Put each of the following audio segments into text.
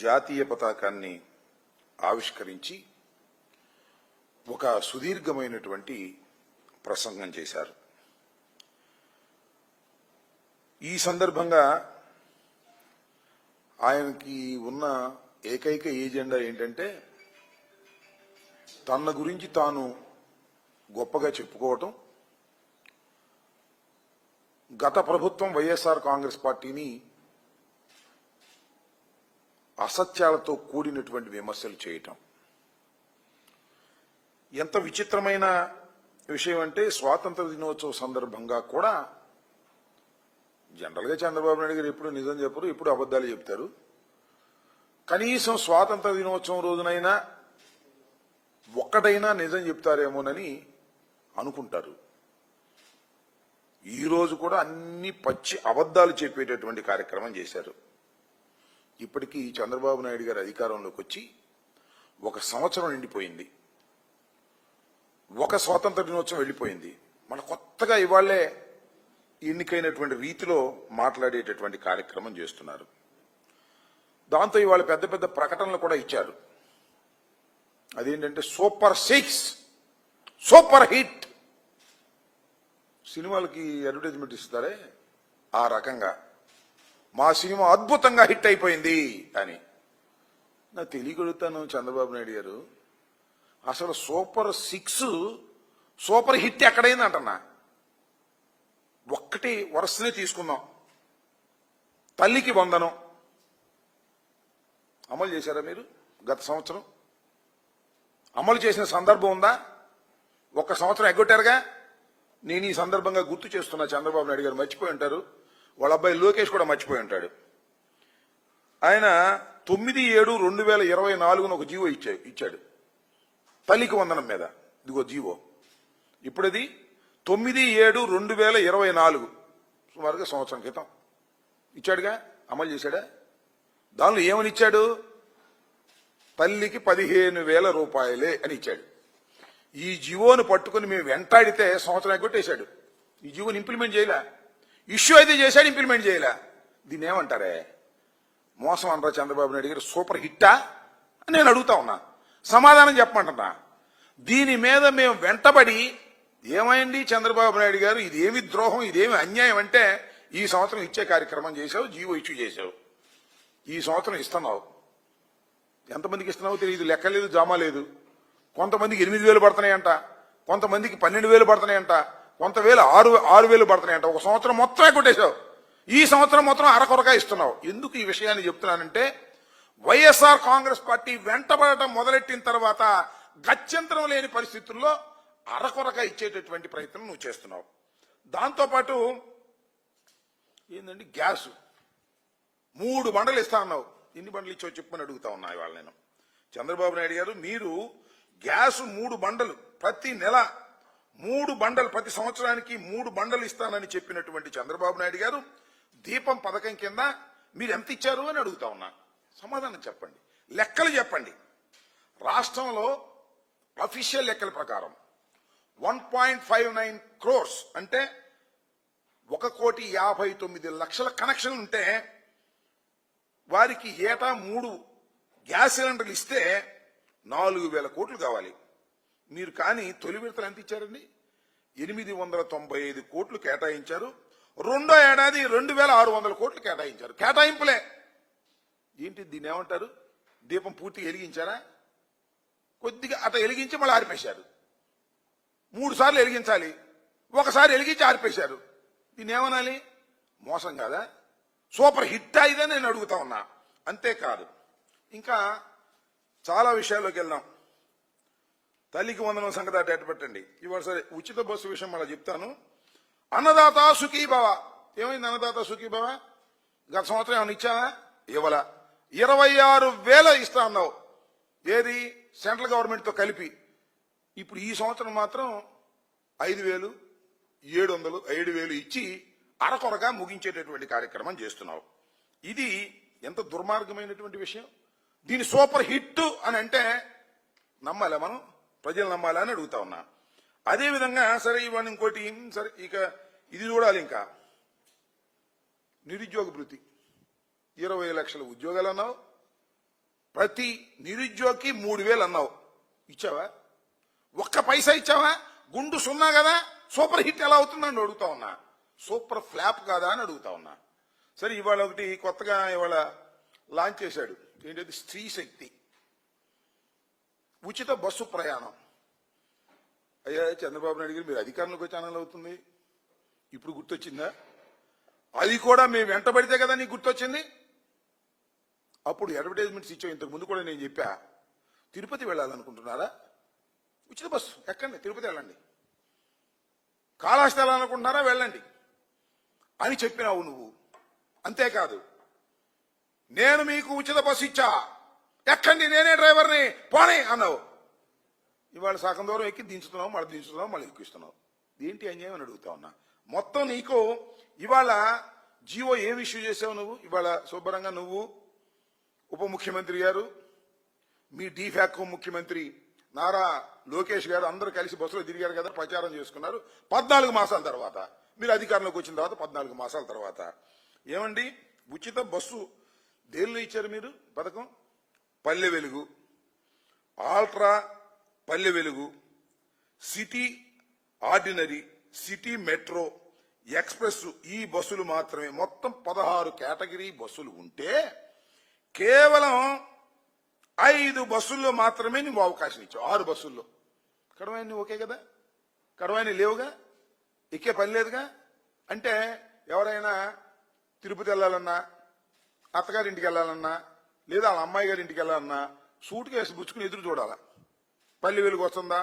జాతీయ పతాకాన్ని ఆవిష్కరించి ఒక సుదీర్ఘమైనటువంటి ప్రసంగం చేశారు. ఈ సందర్భంగా ఆయనకి ఉన్న ఏకైక ఏజెండా ఏంటంటే తన గురించి తాను గొప్పగా చెప్పుకోవటం. గత ప్రభుత్వం వైఎస్ఆర్ కాంగ్రెస్ పార్టీని అసత్యాలతో కూడినటువంటి విమర్శలు చేయటం. ఎంత విచిత్రమైన విషయం అంటే స్వాతంత్ర దినోత్సవ సందర్భంగా కూడా జనరల్గా చంద్రబాబు నాయుడు గారు ఎప్పుడు నిజం చెప్పరు ఎప్పుడు అబద్ధాలు చెప్తారు. కనీసం స్వాతంత్ర దినోత్సవం రోజునైనా ఒక్కటైనా నిజం చెప్తారేమోనని అనుకుంటారు. ఈ రోజు కూడా అన్ని పచ్చి అబద్ధాలు చెప్పేటటువంటి కార్యక్రమం చేశారు. ఇప్పటికీ చంద్రబాబు నాయుడు గారు అధికారంలోకి వచ్చి ఒక సంవత్సరం నిండిపోయింది. ఒక స్వాతంత్ర దినోత్సవం వెళ్ళిపోయింది. మన కొత్తగా ఇవాళ్ళే ఎన్నికైనటువంటి రీతిలో మాట్లాడేటటువంటి కార్యక్రమం చేస్తున్నారు. దాంతో ఇవాళ పెద్ద పెద్ద ప్రకటనలు కూడా ఇచ్చారు. అదేంటంటే సూపర్ సిక్స్ సూపర్ హిట్ సినిమాలకి అడ్వర్టైజ్మెంట్ ఇస్తారే? ఆ రకంగా మా సినిమా అద్భుతంగా హిట్ అయిపోయింది అని. నా తెలియగలుగుతాను చంద్రబాబు నాయుడు గారు. అసలు సూపర్ సిక్స్ సూపర్ హిట్ ఎక్కడైంది అంటన్నా. ఒక్కటి వరుసనే తీసుకుందాం. తల్లికి వందనం. అమలు చేశారా మీరు గత సంవత్సరం? అమలు చేసిన సందర్భం ఉందా? ఒక సంవత్సరం ఎగ్గొట్టారుగా? నేను ఈ సందర్భంగా గుర్తు చేస్తున్నా చంద్రబాబు నాయుడు గారు మర్చిపోయి ఉంటారు. వాళ్ళ అబ్బాయి లోకేష్ కూడా మర్చిపోయి ఉంటాడు. ఆయన తొమ్మిది ఏడు రెండు వేల ఇరవై నాలుగున ఒక జీవో ఇచ్చా ఇచ్చాడు. తల్లికి వందనం మీద. ఇదిగో జీవో. ఇప్పుడది తొమ్మిది ఏడు రెండు వేల ఇరవై నాలుగు. సుమారుగా సంవత్సరం క్రితం. ఇచ్చాడుగా? అమలు చేశాడా? దానిలో ఏమని ఇచ్చాడు? తల్లికి పదిహేను వేల రూపాయలే అని ఇచ్చాడు. ఈ జీవోను పట్టుకుని మేము వెంటాడితే సంవత్సరానికి కొట్టేశాడు. ఈ జీవోని ఇంప్లిమెంట్ చేయలే. ఇష్యూ అయితే చేశాడు ఇంప్లిమెంట్ చేయలే. దీన్ని ఏమంటారే? మోసం అనరా చంద్రబాబు నాయుడు గారు? సూపర్ హిట్టా? అని నేను అడుగుతా ఉన్నా. సమాధానం చెప్పమంటున్నా. దీని మీద మేము వెంటబడి ఏమైంది చంద్రబాబు నాయుడు గారు? ఇదేమి ద్రోహం ఇదేమి అన్యాయం అంటే ఈ సంవత్సరం ఇచ్చే కార్యక్రమం చేశావు జీవో ఇష్యూ చేశావు. ఈ సంవత్సరం ఇస్తున్నావు. ఎంతమందికి ఇస్తున్నావో తెలియదు. లెక్క లేదు జామా లేదు. కొంతమందికి ఎనిమిది వేలు పడుతున్నాయంట. కొంతమందికి పన్నెండు వేలు పడుతున్నాయంట. కొంత వేలు ఆరు ఆరు వేలు పడుతున్నాయంట. ఒక సంవత్సరం మొత్తమే కొట్టేశావు. ఈ సంవత్సరం మొత్తం అరకొరగా ఇస్తున్నావు. ఎందుకు ఈ విషయాన్ని చెప్తున్నానంటే వైఎస్ఆర్ కాంగ్రెస్ పార్టీ వెంటబడటం మొదలెట్టిన తర్వాత గత్యంతరం లేని పరిస్థితుల్లో అరకొరగా ఇచ్చేటటువంటి ప్రయత్నం నువ్వు చేస్తున్నావు. దాంతోపాటు ఏంటంటే గ్యాస్. మూడు బండలు ఇస్తా అన్నావు. ఎన్ని బండలు ఇచ్చో చెప్పమని అడుగుతా ఉన్నా ఇవాళ నేను. చంద్రబాబు నాయుడు గారు మీరు గ్యాస్ మూడు బండలు ప్రతి నెల మూడు బండలు ప్రతి సంవత్సరానికి మూడు బండలు ఇస్తానని చెప్పినటువంటి చంద్రబాబు నాయుడు గారు దీపం పథకం కింద మీరు ఎంత ఇచ్చారు అని అడుగుతా ఉన్నా. సమాధానం చెప్పండి. లెక్కలు చెప్పండి. రాష్ట్రంలో అఫీషియల్ లెక్కల ప్రకారం one point five nine crores అంటే ఒక కోటి యాభై తొమ్మిది లక్షల కనెక్షన్లు ఉంటే వారికి ఏటా మూడు గ్యాస్ సిలిండర్లు ఇస్తే నాలుగు వేల కోట్లు కావాలి. మీరు కానీ తొలి విడతలు ఎంత ఇచ్చారండి? ఎనిమిది వందల తొంభై ఐదు కోట్లు కేటాయించారు. రెండో ఏడాది రెండు వేల ఆరు వందల కోట్లు కేటాయించారు. కేటాయింపులే. ఏంటి దీన్ని ఏమంటారు? దీపం పూర్తిగా వెలిగించారా? కొద్దిగా అట వెలిగించి మళ్ళీ ఆరిపేశారు. మూడు సార్లు వెలిగించాలి. ఒకసారి వెలిగించి ఆరిపేశారు. దీన్ని ఏమనాలి? మోసం కాదా? సూపర్ హిట్ అయిందా నేను అడుగుతా ఉన్నా. అంతేకాదు. ఇంకా చాలా విషయాల్లోకి వెళ్దాం. తల్లికి వందనం సంగతి అటు పెట్టండి. ఇవాళ సరే ఉచిత బస్సు విషయం మళ్ళీ చెప్తాను. అన్నదాత సుఖీభవ ఏమైంది అన్నదాత సుఖీభవ గత సంవత్సరం ఏమైనా ఇచ్చావా? ఇవ్వాల. ఇరవై ఆరు వేల ఇస్తా అన్నావు. ఏది? సెంట్రల్ గవర్నమెంట్తో కలిపి. ఇప్పుడు ఈ సంవత్సరం మాత్రం ఐదు వేలు ఏడు వందలు ఐదు వేలు ఇచ్చి అరకొరగా ముగించేటటువంటి కార్యక్రమం చేస్తున్నావు. ఇది ఎంత దుర్మార్గమైనటువంటి విషయం? దీని సూపర్ హిట్ అని అంటే నమ్మాలా మనం ప్రజలు నమ్మాలా అని అడుగుతా ఉన్నా. అదేవిధంగా సరే ఇవాళ ఇంకోటి సరే ఇక ఇది చూడాలి ఇంకా. నిరుద్యోగ భృతి. ఇరవై లక్షల ఉద్యోగాలు అన్నావు. ప్రతి నిరుద్యోగికి మూడు వేలు అన్నావు. ఇచ్చావా? ఒక్క పైసా ఇచ్చావా? గుండు సున్నా కదా? సూపర్ హిట్ ఎలా అవుతుందని అడుగుతా ఉన్నా. సూపర్ ఫ్లాప్ కాదా అని అడుగుతా ఉన్నా. సరే ఇవాళ ఒకటి కొత్తగా ఇవాళ లాంచ్ చేశాడు. ఏంటది? స్త్రీ శక్తి. ఉచిత బస్సు ప్రయాణం. అయ్యా చంద్రబాబు నాయుడు గారు మీరు అధికారంలోకి వచ్చే అవుతుంది. ఇప్పుడు గుర్తొచ్చిందా? అది కూడా మేము వెంటబడితే కదా నీకు గుర్తొచ్చింది? అప్పుడు అడ్వర్టైజ్మెంట్స్ ఇచ్చావు. ఇంతకు ముందు కూడా నేను చెప్పా. తిరుపతి వెళ్ళాలనుకుంటున్నారా? ఉచిత బస్సు. ఎక్కండి తిరుపతి వెళ్ళండి. కాళహస్తి వెళ్ళాలనుకుంటున్నారా? వెళ్ళండి. అని చెప్పినావు నువ్వు. అంతేకాదు. నేను మీకు ఉచిత బస్సు ఇచ్చా. ఎక్కండి నేనే డ్రైవర్ని. పోనీ అన్నావు. ఇవాళ సగం దూరం ఎక్కి దించుతున్నావు మళ్ళీ దించుతున్నావు మళ్ళీ ఎక్కిస్తున్నావు. ఏంటి అన్యాయం అని అడుగుతా ఉన్నా. మొత్తం నీకు ఇవాళ జియో ఏం ఇష్యూ చేసావు నువ్వు? ఇవాళ శుభ్రంగా నువ్వు ఉప ముఖ్యమంత్రి గారు మీ డీఫాకో ముఖ్యమంత్రి నారా లోకేష్ గారు అందరూ కలిసి బస్సులో తిరిగారు కదా ప్రచారం చేసుకున్నారు పద్నాలుగు మాసాల తర్వాత. మీరు అధికారంలోకి వచ్చిన తర్వాత పద్నాలుగు మాసాల తర్వాత. ఏమండి? ఉచిత బస్సు దేనిలో ఇచ్చారు మీరు? పథకం? పల్లె Velugu ultra Palle Velugu city ordinary city metro express ఈ బస్సులు మాత్రమే. మొత్తం పదహారు కేటగిరీ బస్సులు ఉంటే కేవలం ఐదు బస్సుల్లో మాత్రమే నువ్వు అవకాశం ఇచ్చావు. ఆరు బస్సుల్లో. కడవాయిని ఓకే కదా? కడవాయిని లేవుగా? ఎక్కే పని లేదుగా? అంటే ఎవరైనా తిరుపతి వెళ్ళాలన్నా అత్తగారింటికి వెళ్ళాలన్నా లేదా వాళ్ళ అమ్మాయి గారి ఇంటికి వెళ్ళాలన్నా సూట్ కేసు గుచ్చుకుని ఎదురు చూడాలా? పల్లి వెలుగు వస్తుందా?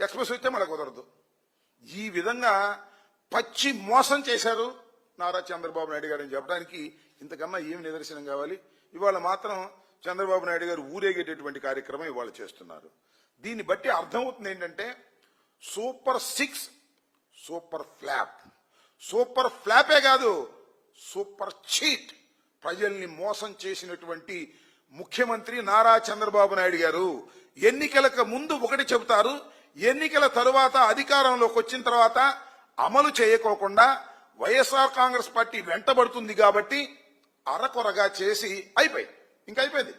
ఎక్స్ప్రెస్ వచ్చే మళ్ళీ కుదరదు. ఈ విధంగా పచ్చి మోసం చేశారు నారా చంద్రబాబు నాయుడు గారు అని చెప్పడానికి ఇంతకన్నా ఏం నిదర్శనం కావాలి? ఇవాళ మాత్రం చంద్రబాబు నాయుడు గారు ఊరేగేటటువంటి కార్యక్రమం ఇవాళ చేస్తున్నారు. దీన్ని బట్టి అర్థమవుతుంది ఏంటంటే super six super flop. Super ఫ్లాపే కాదు సూపర్ చీట్. ప్రజల్ని మోసం చేసినటువంటి ముఖ్యమంత్రి నారా చంద్రబాబు నాయుడు గారు ఎన్నికలకు ముందు ఒకటి చెబుతారు ఎన్నికల తరువాత అధికారంలోకి వచ్చిన తర్వాత అమలు చేయకోకుండా వైఎస్ఆర్ కాంగ్రెస్ పార్టీ వెంటబడుతుంది కాబట్టి అరకొరగా చేసి అయిపోయింది. ఇంకా అయిపోయింది.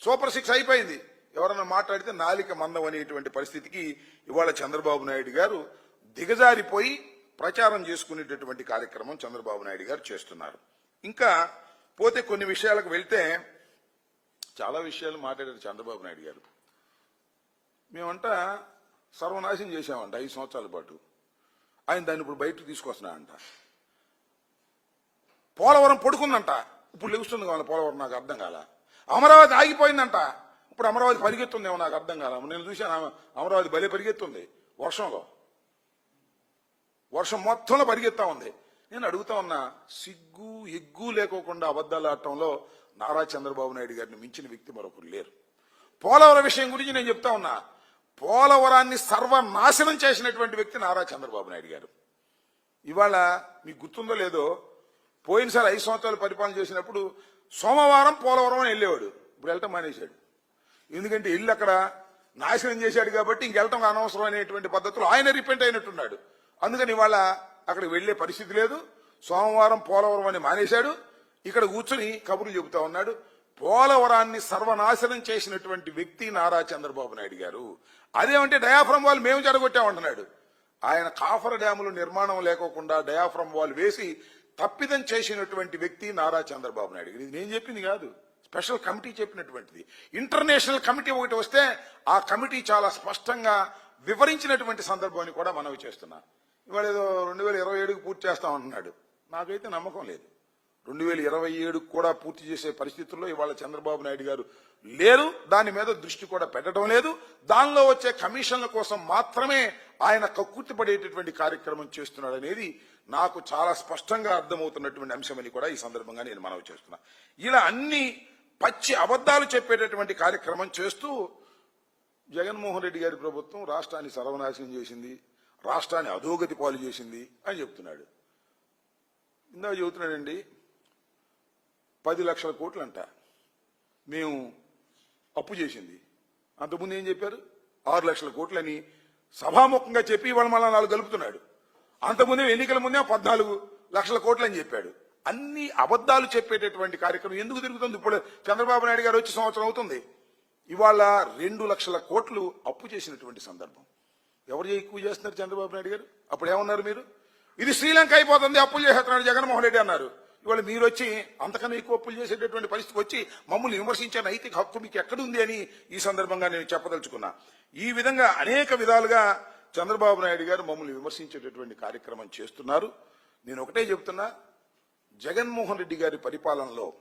సూపర్ సిక్స్ అయిపోయింది. ఎవరన్నా మాట్లాడితే నాలిక మందం అనేటువంటి పరిస్థితికి ఇవాళ చంద్రబాబు నాయుడు గారు దిగజారిపోయి ప్రచారం చేసుకునేటటువంటి కార్యక్రమం చంద్రబాబు నాయుడు గారు చేస్తున్నారు. ఇంకా పోతే కొన్ని విషయాలకు వెళ్తే చాలా విషయాలు మాట్లాడారు చంద్రబాబు నాయుడు గారు. మేమంట సర్వనాశం చేశామంట ఐదు సంవత్సరాల పాటు. ఆయన దాన్ని ఇప్పుడు బయటకు తీసుకొస్తున్నాడంట. పోలవరం పడుకుందంట. ఇప్పుడు లెగుస్తుంది కావాలి పోలవరం నాకు అర్థం కాల. అమరావతి ఆగిపోయిందంట. ఇప్పుడు అమరావతి పరిగెత్తుందేమో నాకు అర్థం కాల. నేను చూశాను అమరావతి బలి పరిగెత్తుంది. వర్షంలో. వర్షం మొత్తంలో పరిగెత్తా ఉంది. నేను అడుగుతా ఉన్నా సిగ్గు ఎగ్గు లేకోకుండా అబద్ధాలు ఆడటంలో నారా చంద్రబాబు నాయుడు గారిని మించిన వ్యక్తి మరొకరు లేరు. పోలవరం విషయం గురించి నేను చెప్తా ఉన్నా పోలవరాన్ని సర్వనాశనం చేసినటువంటి వ్యక్తి నారా చంద్రబాబు నాయుడు గారు. ఇవాళ మీకు గుర్తుందో లేదో పోయినసారి ఐదు సంవత్సరాలు పరిపాలన చేసినప్పుడు సోమవారం పోలవరం అని వెళ్ళేవాడు. ఇప్పుడు వెళ్ళటం మానేశాడు. ఎందుకంటే ఇల్లు అక్కడ నాశనం చేశాడు కాబట్టి ఇంకెళ్ళటం అనవసరం అనేటువంటి పద్ధతిలో ఆయన రిపెంట్ అయినట్టున్నాడు. అందుకని ఇవాళ అక్కడికి వెళ్ళే పరిస్థితి లేదు. సోమవారం పోలవరం అని మానేశాడు. ఇక్కడ కూర్చుని కబుర్లు చెబుతా ఉన్నాడు. పోలవరాన్ని సర్వనాశనం చేసినటువంటి వ్యక్తి నారా చంద్రబాబు నాయుడు గారు. అదేమంటే డయాఫ్రమ్ వాళ్ళు మేము జరగొట్టామంటున్నాడు ఆయన కాఫర్ డ్యాములు నిర్మాణం లేకోకుండా డయాఫ్రమ్ వాల్ వేసి తప్పిదం చేసినటువంటి వ్యక్తి నారా చంద్రబాబు నాయుడు గారు. ఇది నేను చెప్పింది కాదు. స్పెషల్ కమిటీ చెప్పినటువంటిది. ఇంటర్నేషనల్ కమిటీ ఒకటి వస్తే ఆ కమిటీ చాలా స్పష్టంగా వివరించినటువంటి సందర్భాన్ని కూడా మనవి చేస్తున్నా. ఇవాళ ఏదో రెండు వేల ఇరవై ఏడుకు పూర్తి చేస్తామంటున్నాడు నాకైతే నమ్మకం లేదు. రెండు వేల ఇరవై ఏడుకు కూడా పూర్తి చేసే పరిస్థితుల్లో ఇవాళ చంద్రబాబు నాయుడు గారు లేరు. దాని మీద దృష్టి కూడా పెట్టడం లేదు. దానిలో వచ్చే కమిషన్ల కోసం మాత్రమే ఆయన కక్కుర్తి పడేటటువంటి కార్యక్రమం చేస్తున్నాడు అనేది నాకు చాలా స్పష్టంగా అర్థమవుతున్నటువంటి అంశమని కూడా ఈ సందర్భంగా నేను మనవి చేస్తున్నా. ఇలా అన్ని పచ్చి అబద్ధాలు చెప్పేటటువంటి కార్యక్రమం చేస్తూ జగన్మోహన్ రెడ్డి గారి ప్రభుత్వం రాష్ట్రాన్ని సర్వనాశనం చేసింది. రాష్ట్రాన్ని అధోగతి పాలు చేసింది అని చెప్తున్నాడు. ఇందాక చెబుతున్నాడండి పది లక్షల కోట్లంట. మేము అప్పు చేసింది. అంతకుముందు ఏం చెప్పారు? ఆరు లక్షల కోట్లని సభాముఖంగా చెప్పి ఇవాళ మళ్ళా నాలుగు కలుపుతున్నాడు. అంతకుముందే ఎన్నికల ముందే పద్నాలుగు లక్షల కోట్లని చెప్పాడు. అన్ని అబద్ధాలు చెప్పేటటువంటి కార్యక్రమం ఎందుకు తిరుగుతుంది? ఇప్పుడు చంద్రబాబు నాయుడు గారు వచ్చి సంవత్సరం అవుతుంది. ఇవాళ రెండు లక్షల కోట్లు అప్పు చేసినటువంటి సందర్భం. ఎవరు ఎక్కువ చేస్తున్నారు చంద్రబాబు నాయుడు గారు? అప్పుడు ఏమన్నారు మీరు? ఇది శ్రీలంక అయిపోతుంది అప్పులు చేసేస్తున్నాడు జగన్మోహన్ రెడ్డి అన్నారు. ఇవాళ మీరు వచ్చి అంతకన్నా ఎక్కువ అప్పులు చేసేటటువంటి పరిస్థితి వచ్చి మమ్మల్ని విమర్శించే నైతిక హక్కు మీకు ఎక్కడుంది అని ఈ సందర్భంగా నేను చెప్పదలుచుకున్నా. ఈ విధంగా అనేక విధాలుగా చంద్రబాబు నాయుడు గారు మమ్మల్ని విమర్శించేటటువంటి కార్యక్రమం చేస్తున్నారు. నేను ఒకటే చెబుతున్నా జగన్మోహన్ రెడ్డి గారి పరిపాలనలో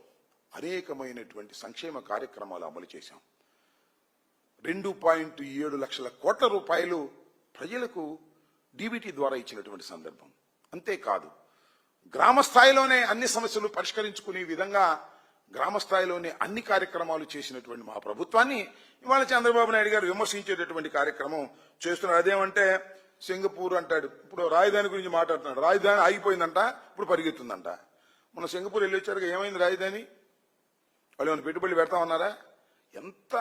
అనేకమైనటువంటి సంక్షేమ కార్యక్రమాలు అమలు చేశాం. రెండు పాయింట్ ఏడు లక్షల కోట్ల రూపాయలు ప్రజలకు డీబీటీ ద్వారా ఇచ్చినటువంటి సందర్భం. అంతేకాదు గ్రామ స్థాయిలోనే అన్ని సమస్యలు పరిష్కరించుకునే విధంగా గ్రామ స్థాయిలోనే అన్ని కార్యక్రమాలు చేసినటువంటి మా ప్రభుత్వాన్ని ఇవాళ చంద్రబాబు నాయుడు గారు విమర్శించేటటువంటి కార్యక్రమం చేస్తున్నారు. అదేమంటే సింగపూర్ అంటాడు. ఇప్పుడు రాజధాని గురించి మాట్లాడుతున్నాడు. రాజధాని ఆగిపోయిందంట ఇప్పుడు పరిగెత్తుందంట. మన సింగపూర్ వెళ్ళి వచ్చారు ఏమైంది రాజధాని? వాళ్ళు ఏమైనా పెట్టుబడి పెడతా ఉన్నారా? ఎంత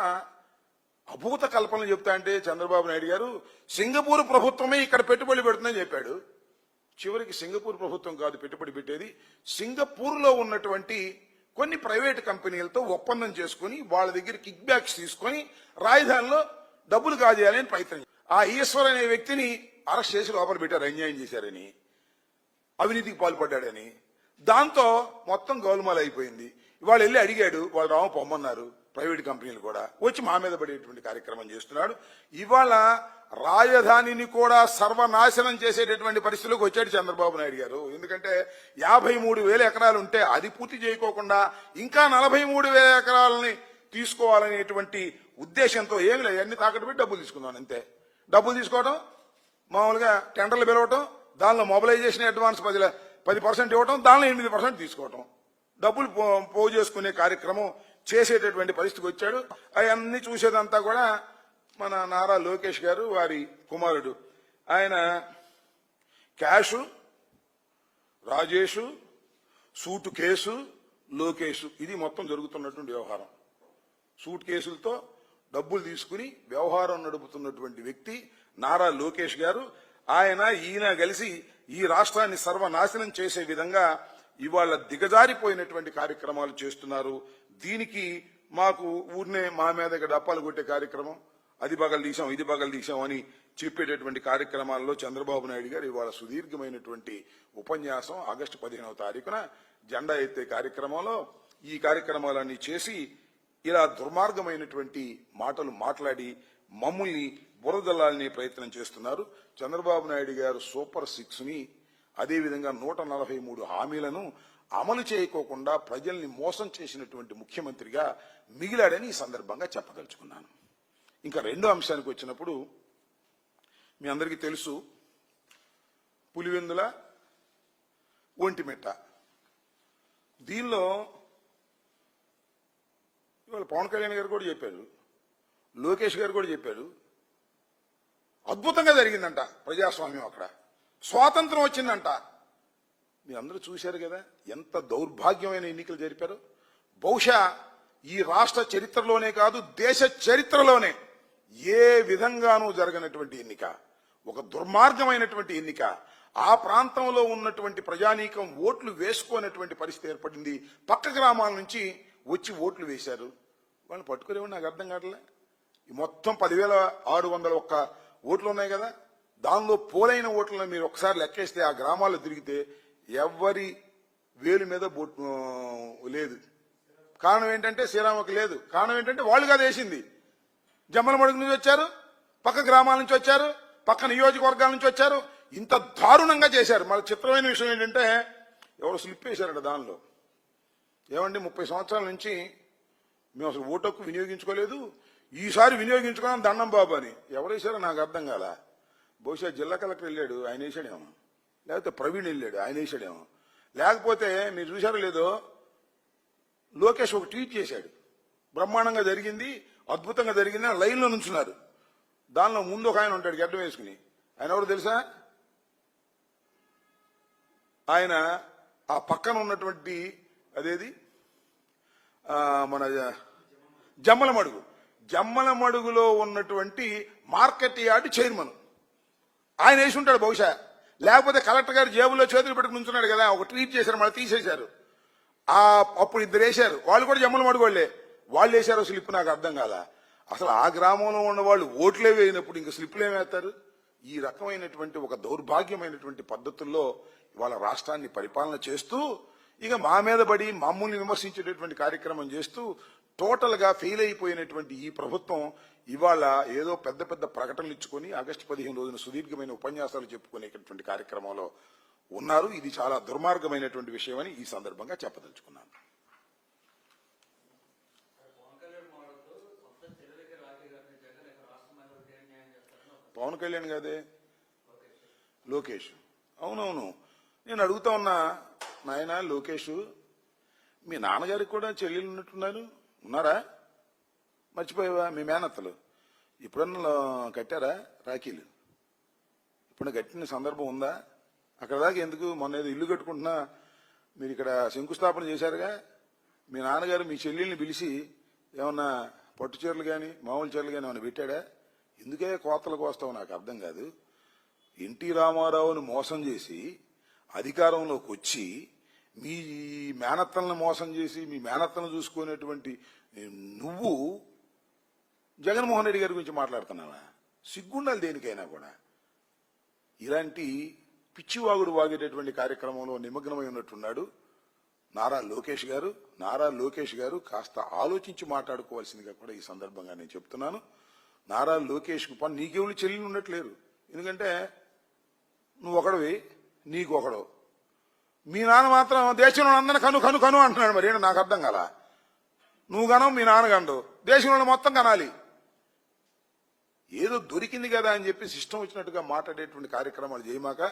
అభూత కల్పనలు చెప్తా అంటే చంద్రబాబు నాయుడు గారు సింగపూర్ ప్రభుత్వమే ఇక్కడ పెట్టుబడి పెడుతుందని చెప్పాడు. చివరికి సింగపూర్ ప్రభుత్వం కాదు పెట్టుబడి పెట్టేది. సింగపూర్లో ఉన్నటువంటి కొన్ని ప్రైవేట్ కంపెనీలతో ఒప్పందం చేసుకుని వాళ్ళ దగ్గర కిక్ బ్యాక్స్ తీసుకొని రాజధానిలో డబ్బులు కాజేయాలని ప్రయత్నం ఆ ఈశ్వర్ అనే వ్యక్తిని అరెస్ట్ చేసి లోపల పెట్టారు అన్యాయం చేశారని అవినీతికి పాల్పడ్డాడని. దాంతో మొత్తం గోల్మాల్ అయిపోయింది. ఇవాళ వెళ్ళి అడిగాడు వాళ్ళు రామ పొమ్మన్నారు. ప్రైవేట్ కంపెనీలు కూడా వచ్చి మా మీద పడేటువంటి కార్యక్రమం చేస్తున్నాడు. ఇవాళ రాజధానిని కూడా సర్వనాశనం చేసేటటువంటి పరిస్థితిలోకి వచ్చాడు చంద్రబాబు నాయుడు గారు. ఎందుకంటే యాభై మూడు వేల ఎకరాలు ఉంటే అది పూర్తి చేయకోకుండా ఇంకా నలభై మూడు వేల ఎకరాలని తీసుకోవాలనేటువంటి ఉద్దేశంతో ఏమి లేదు. అన్ని తాకట్టు పెట్టి డబ్బులు తీసుకుందాం అంతే. డబ్బులు తీసుకోవడం మామూలుగా టెండర్లు పిలవటం దానిలో మొబిలైజేషన్ అడ్వాన్స్ పది పది పర్సెంట్ ఇవ్వటం దానిలో ఎనిమిది పర్సెంట్ తీసుకోవటం. డబ్బులు పో- చేసుకునే కార్యక్రమం చేసేటటువంటి పరిస్థితికి వచ్చాడు. అవన్నీ చూసేదంతా కూడా మన నారా లోకేష్ గారు వారి కుమారుడు. ఆయన cash Rajesh suitcase Lokesh. ఇది మొత్తం జరుగుతున్నటువంటి వ్యవహారం. సూట్ కేసులతో డబ్బులు తీసుకుని వ్యవహారం నడుపుతున్నటువంటి వ్యక్తి నారా లోకేష్ గారు. ఆయన ఈయన కలిసి ఈ రాష్ట్రాన్ని సర్వనాశనం చేసే విధంగా ఇవాళ దిగజారిపోయినటువంటి కార్యక్రమాలు చేస్తున్నారు. దీనికి మాకు ఊరినే మా మీద డప్పాలు కొట్టే కార్యక్రమం అది బగలు తీసాం ఇది బగలు తీసాం అని చెప్పేటటువంటి కార్యక్రమాల్లో చంద్రబాబు నాయుడు గారు ఇవాళ సుదీర్ఘమైనటువంటి ఉపన్యాసం ఆగస్టు పదిహేనవ తారీఖున జెండా ఎత్తే కార్యక్రమంలో ఈ కార్యక్రమాలన్నీ చేసి ఇలా దుర్మార్గమైనటువంటి మాటలు మాట్లాడి మమ్మల్ని బురదల్లాలనే ప్రయత్నం చేస్తున్నారు. చంద్రబాబు నాయుడు గారు సూపర్ సిక్స్ని అదేవిధంగా నూట నలభై మూడు హామీలను అమలు చేయకోకుండా ప్రజల్ని మోసం చేసినటువంటి ముఖ్యమంత్రిగా మిగిలాడని ఈ సందర్భంగా చెప్పదలుచుకున్నాను. ఇంకా రెండో అంశానికి వచ్చినప్పుడు మీ అందరికీ తెలుసు పులివెందుల ఒంటిమెట్ట. దీనిలో ఇవాళ పవన్ కళ్యాణ్ గారు కూడా చెప్పారు లోకేష్ గారు కూడా చెప్పారు. అద్భుతంగా జరిగిందంట ప్రజాస్వామ్యం అక్కడ. స్వాతంత్రం వచ్చిందంట. మీరు అందరూ చూశారు కదా ఎంత దౌర్భాగ్యమైన ఎన్నికలు జరిపారు. బహుశా ఈ రాష్ట్ర చరిత్రలోనే కాదు దేశ చరిత్రలోనే ఏ విధంగానూ జరగనటువంటి ఎన్నిక ఒక దుర్మార్గమైనటువంటి ఎన్నిక ఆ ప్రాంతంలో ఉన్నటువంటి ప్రజానీకం ఓట్లు వేసుకోనటువంటి పరిస్థితి ఏర్పడింది. పక్క గ్రామాల నుంచి వచ్చి ఓట్లు వేశారు. వాళ్ళు పట్టుకునేవాడు నాకు అర్థం కావట్లే. మొత్తం పదివేల ఆరు వందల ఒక్క ఓట్లు ఉన్నాయి కదా దానిలో పోలైన ఓట్లను మీరు ఒకసారి లెక్కేస్తే ఆ గ్రామాల్లో తిరిగితే ఎవరి వేలు మీద లేదు. కారణం ఏంటంటే శ్రీరామకు లేదు. కారణం ఏంటంటే వాళ్ళు కాదు వేసింది. జమ్మలమడుగు నుంచి వచ్చారు పక్క గ్రామాల నుంచి వచ్చారు పక్క నియోజకవర్గాల నుంచి వచ్చారు. ఇంత దారుణంగా చేశారు. మన చిత్రమైన విషయం ఏంటంటే ఎవరు స్లిప్ వేశారట దానిలో. ఏమండి ముప్పై సంవత్సరాల నుంచి మేము అసలు ఓటు వినియోగించుకోలేదు. ఈసారి వినియోగించుకున్నాం దండం బాబు అని. ఎవరు వేశారో నాకు అర్థం కాల. బహుశా జిల్లా కలెక్టర్ వెళ్ళాడు ఆయన వేసాడేమో లేకపోతే ప్రవీణ్ వెళ్ళాడు ఆయన వేసాడేమో లేకపోతే మీరు చూసారో లేదో లోకేష్ ఒక ట్వీట్ చేశాడు. బ్రహ్మాండంగా జరిగింది అద్భుతంగా జరిగింది అని లైన్లో నుంచున్నారు. దానిలో ముందు ఒక ఆయన ఉంటాడు గడ్డం వేసుకుని. ఆయన ఎవరు తెలుసా? ఆయన ఆ పక్కన ఉన్నటువంటి అదేది? మన జమ్మలమడుగు జమ్మలమడుగులో ఉన్నటువంటి మార్కెట్ యార్డ్ చైర్మన్. ఆయన వేసి ఉంటాడు బహుశా. లేకపోతే కలెక్టర్ గారు జేబులో చేతులు పెట్టుకుని ఉంచున్నాడు కదా ఒక ట్వీట్ చేశారు మళ్ళీ తీసేశారు. ఆ అప్పుడు ఇద్దరు వేశారు. వాళ్ళు కూడా జమ్మలు మడుగోళ్ళే వాళ్ళు. వేశారు స్లిప్ నాకు అర్థం కాల. అసలు ఆ గ్రామంలో ఉన్న వాళ్ళు ఓట్లే వేయినప్పుడు ఇంకా స్లిప్లు ఏమేస్తారు ఈ రకమైనటువంటి ఒక దౌర్భాగ్యమైనటువంటి పద్ధతుల్లో ఇవాళ రాష్ట్రాన్ని పరిపాలన చేస్తూ ఇక మా మీద పడి మమ్మల్ని విమర్శించేటటువంటి కార్యక్రమం చేస్తూ టోటల్గా ఫెయిల్ అయిపోయినటువంటి ఈ ప్రభుత్వం ఇవాళ ఏదో పెద్ద పెద్ద ప్రకటనలు ఇచ్చుకొని ఆగస్టు పదిహేను రోజున సుదీర్ఘమైన ఉపన్యాసాలు చెప్పుకునేటటువంటి కార్యక్రమంలో ఉన్నారు. ఇది చాలా దుర్మార్గమైనటువంటి విషయం అని ఈ సందర్భంగా చెప్పదలుచుకున్నాను. పవన్ కళ్యాణ్ కాదే లోకేష్. అవునవును. నేను అడుగుతా ఉన్నా నాయన లోకేష్ మీ నాన్నగారికి కూడా చెల్లెలు ఉన్నట్టున్నారు. ఉన్నారా? మర్చిపోయావా మీ మేనత్తలు? ఇప్పుడన్నా కట్టారా రాఖీలు? ఇప్పుడు కట్టిన సందర్భం ఉందా? అక్కడ దాకా ఎందుకు మొన్న ఏదో ఇల్లు కట్టుకుంటున్నా మీరు ఇక్కడ శంకుస్థాపన చేశారుగా? మీ నాన్నగారు మీ చెల్లెల్ని పిలిచి ఏమన్నా పట్టు చీరలు కానీ మామూలు చీరలు కానీ ఏమైనా పెట్టాడా? ఎందుకే కోతలు కోస్తావు నాకు అర్థం కాదు. ఎన్టీ రామారావుని మోసం చేసి అధికారంలోకి వచ్చి మీ మేనత్తలను మోసం చేసి మీ మేనత్తలను చూసుకునేటువంటి నువ్వు జగన్మోహన్ రెడ్డి గారి గురించి మాట్లాడుతున్నావా? సిగ్గుండాలి దేనికైనా కూడా. ఇలాంటి పిచ్చివాగుడు వాగేటటువంటి కార్యక్రమంలో నిమగ్నమై ఉన్నట్టున్నాడు నారా లోకేష్ గారు. నారా లోకేష్ గారు కాస్త ఆలోచించి మాట్లాడుకోవాల్సిందిగా కూడా ఈ సందర్భంగా నేను చెప్తున్నాను. నారా లోకేష్ పని నీకెవరు చెల్లి ఉండట్లేరు ఎందుకంటే నువ్వు ఒకడవి నీకు ఒకడు మీ నాన్న మాత్రం దేశంలో అందరిని కను కను కను అంటున్నాడు మరి. నాకు అర్థం కదా నువ్వు కనవు మీ నాన్న కండు దేశంలో మొత్తం కనాలి. ఏదో దొరికింది కదా అని చెప్పి ఇష్టం వచ్చినట్టుగా మాట్లాడేటువంటి కార్యక్రమాలు చేయమాక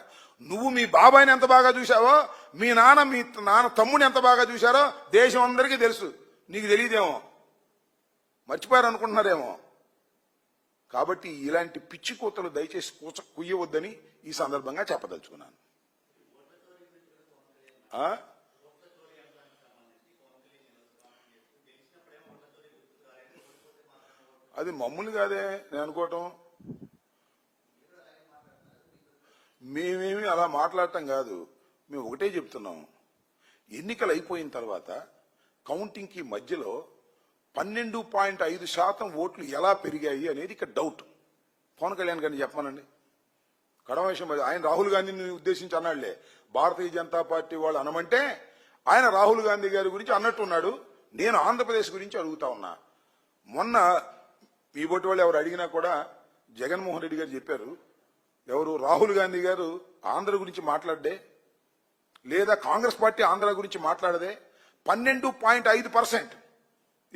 నువ్వు మీ బాబాయిని ఎంత బాగా చూశావో మీ నాన్న మీ నాన్న తమ్ముని ఎంత బాగా చూశారో దేశం అందరికీ తెలుసు. నీకు తెలియదేమో. మర్చిపోయారు అనుకుంటున్నారేమో. కాబట్టి ఇలాంటి పిచ్చి కూతలు దయచేసి కూచ కుయ్యవద్దని ఈ సందర్భంగా చెప్పదలుచుకున్నాను. అది మమ్మల్ని కాదే నేను అనుకోవటం. మేమేమి అలా మాట్లాడటం కాదు. మేము ఒకటే చెప్తున్నాం. ఎన్నికలు అయిపోయిన తర్వాత కౌంటింగ్కి మధ్యలో పన్నెండు పాయింట్ ఐదు శాతం ఓట్లు ఎలా పెరిగాయి అనేది ఇక్కడ డౌట్. పవన్ కళ్యాణ్ గారిని చెప్పమనండి. కడమ విషయం అది. ఆయన రాహుల్ గాంధీని ఉద్దేశించి అన్నాడులే. భారతీయ జనతా పార్టీ వాళ్ళు అనమంటే ఆయన రాహుల్ గాంధీ గారి గురించి అన్నట్టున్నాడు నేను ఆంధ్రప్రదేశ్ గురించి అడుగుతా ఉన్నా. మొన్న మీ బొట్టి వాళ్ళు ఎవరు అడిగినా కూడా జగన్మోహన్ రెడ్డి గారు చెప్పారు. ఎవరు? రాహుల్ గాంధీ గారు ఆంధ్ర గురించి మాట్లాడే లేదా కాంగ్రెస్ పార్టీ ఆంధ్ర గురించి మాట్లాడదే పన్నెండు పాయింట్ ఐదు పర్సెంట్.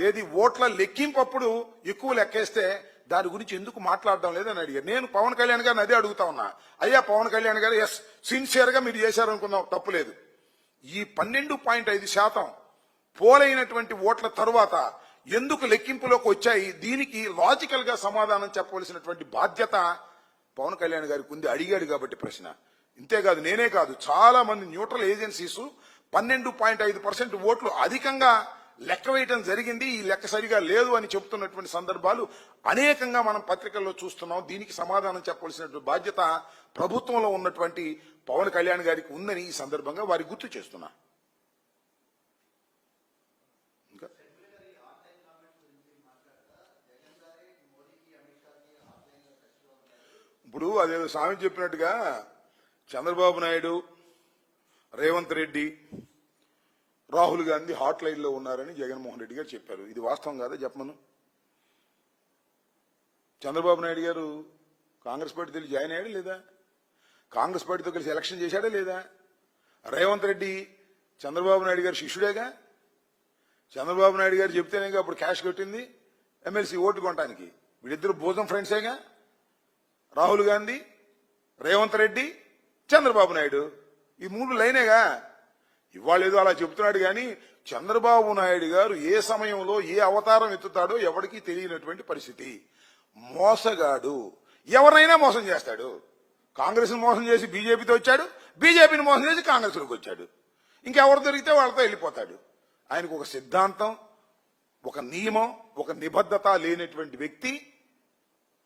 ఏది ఓట్ల లెక్కింపు అప్పుడు ఎక్కువ లెక్కేస్తే దాని గురించి ఎందుకు మాట్లాడడం లేదని అడిగారు. నేను పవన్ కళ్యాణ్ గారిని అదే అడుగుతా ఉన్నా. అయ్యా పవన్ కళ్యాణ్ గారు ఎస్ సిన్సియర్గా మీరు చేశారనుకుందాం. తప్పులేదు ఈ పన్నెండు పాయింట్ ఐదు శాతం పోలైనటువంటి ఓట్ల తరువాత ఎందుకు లెక్కింపులోకి వచ్చాయి? దీనికి లాజికల్గా సమాధానం చెప్పవలసినటువంటి బాధ్యత పవన్ కళ్యాణ్ గారికి ఉంది. అడిగాడు కాబట్టి ప్రశ్న. ఇంతేకాదు నేనే కాదు. చాలా మంది న్యూట్రల్ ఏజెన్సీస్ పన్నెండు పాయింట్ ఐదు పర్సెంట్ ఓట్లు అధికంగా లెక్క వేయటం జరిగింది ఈ లెక్క సరిగా లేదు అని చెబుతున్నటువంటి సందర్భాలు అనేకంగా మనం పత్రికల్లో చూస్తున్నాం. దీనికి సమాధానం చెప్పవలసినటువంటి బాధ్యత ప్రభుత్వంలో ఉన్నటువంటి పవన్ కళ్యాణ్ గారికి ఉందని ఈ సందర్భంగా వారి గుర్తు చేస్తున్నా. ఇంకా? ఇప్పుడు అదేదో స్వామి చెప్పినట్టుగా చంద్రబాబు నాయుడు రేవంత్ రెడ్డి రాహుల్ గాంధీ హాట్ లైన్లో ఉన్నారని జగన్మోహన్ రెడ్డి గారు చెప్పారు. ఇది వాస్తవం కాదా చెప్పమను? చంద్రబాబు నాయుడు గారు కాంగ్రెస్ పార్టీతో జాయిన్ అయ్యాడా లేదా? కాంగ్రెస్ పార్టీతో కలిసి ఎలక్షన్ చేశాడా లేదా? రేవంత్ రెడ్డి చంద్రబాబు నాయుడు గారు శిష్యుడేగా? చంద్రబాబు నాయుడు గారు చెప్తేనే అప్పుడు క్యాష్ కొట్టింది ఎమ్మెల్సీ ఓటు కొనడానికి వీళ్ళిద్దరు భోజనం ఫ్రెండ్సేగా రాహుల్ గాంధీ రేవంత్ రెడ్డి చంద్రబాబు నాయుడు. ఈ మూడు లైనేగా? ఇవాళ ఏదో అలా చెబుతున్నాడు కానీ చంద్రబాబు నాయుడు గారు ఏ సమయంలో ఏ అవతారం ఎత్తుతాడో ఎవరికీ తెలియనటువంటి పరిస్థితి. మోసగాడు. ఎవరినైనా మోసం చేస్తాడు. కాంగ్రెస్ మోసం చేసి బీజేపీతో వచ్చాడు. బీజేపీని మోసం చేసి కాంగ్రెస్లోకి వచ్చాడు. ఇంకెవరు దొరికితే వాళ్ళతో వెళ్ళిపోతాడు. ఆయనకు ఒక సిద్ధాంతం ఒక నియమం ఒక నిబద్ధత లేనటువంటి వ్యక్తి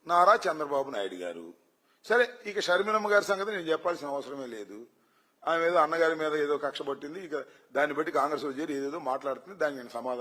నారా చంద్రబాబు నాయుడు గారు. సరే ఇక షర్మిలమ్మ గారి సంగతి నేను చెప్పాల్సిన అవసరమే లేదు. ఆమె ఏదో అన్నగారి మీద ఏదో కక్ష పట్టింది ఇక దాన్ని బట్టి కాంగ్రెస్ చేరి ఏదేదో మాట్లాడుతుంది దానికి నేను సమాధానం